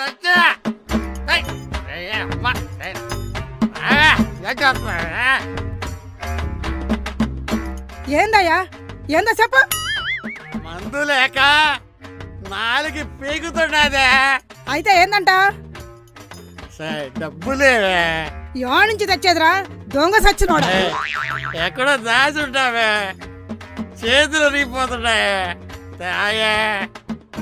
వద్దు. అమ్మ ఏం చేస్తున్నా ఏందయ్యా? ఏందో చెప్పు. మందు లేక నాలుగు పీకుతున్నాదే. అయితే ఏందంట? సరే డబ్బులేవే యో నుంచి తెచ్చేదిరా? దొంగ సచ్చినోడ? ఎక్కడో దాచుంటావే? చేతులు రీపోతున్నాయే తాయే.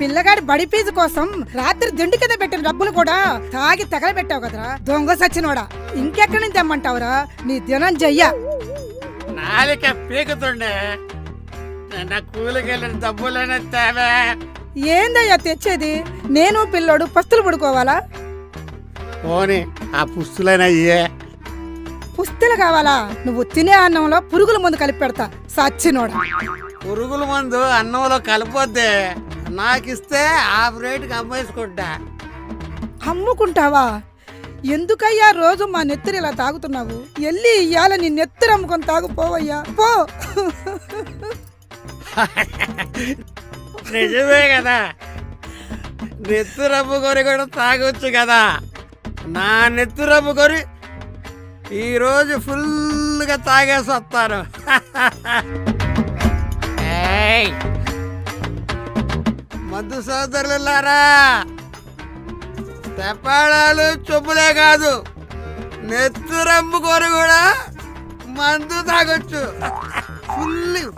పిల్లగాడి బడి ఫీజు కోసం రాత్రి దిండు కింద పెట్టిన డబ్బులు కూడా తాగి తగలబెట్టావు కదరా. దొంగ సచ్చినోడా. ఇంకెక్కడి నుంచి తెమ్మంటావురా? నీ దినం జయ్య. నాలిక పీకుతుండే. నిన్న కూలికి వెళ్ళిన డబ్బులనే తేవే. ఏందయ్యా తెచ్చేది? నేను పిల్లోడు పస్తులు పడుకోవాలా? పోని ఆ పుస్తులైన అయ్యే పుస్తలు కావాలా? నువ్వు తినే అన్నంలో పురుగుల ముందు కలిపి పెడతా సచ్చినోడా. పురుగుల మందు అన్నంలో కలిపొద్దే. నాకిస్తే హాఫ్ రేటుకి అమ్మేసుకుంటా. అమ్ముకుంటావా? ఎందుకయ్యా రోజు మా నెత్తిరి ఇలా తాగుతున్నావు? ఎల్లి ఇయ్యాల నీ నెత్తిరి అమ్ముకొని తాగుపోవయ్యా. పో. నిజమే కదా. నెత్తు రబ్బు కొని కూడా తాగొచ్చు కదా. నా నెత్తు రబ్బు కొని ఈరోజు ఫుల్గా తాగేసి వస్తాను. ఏయ్! మద్దు సోదరులారా తెప్పాడాలు చెప్పులే కాదు నెత్తు రమ్ము కొని కూడా మందు తాగొచ్చు. ఫుల్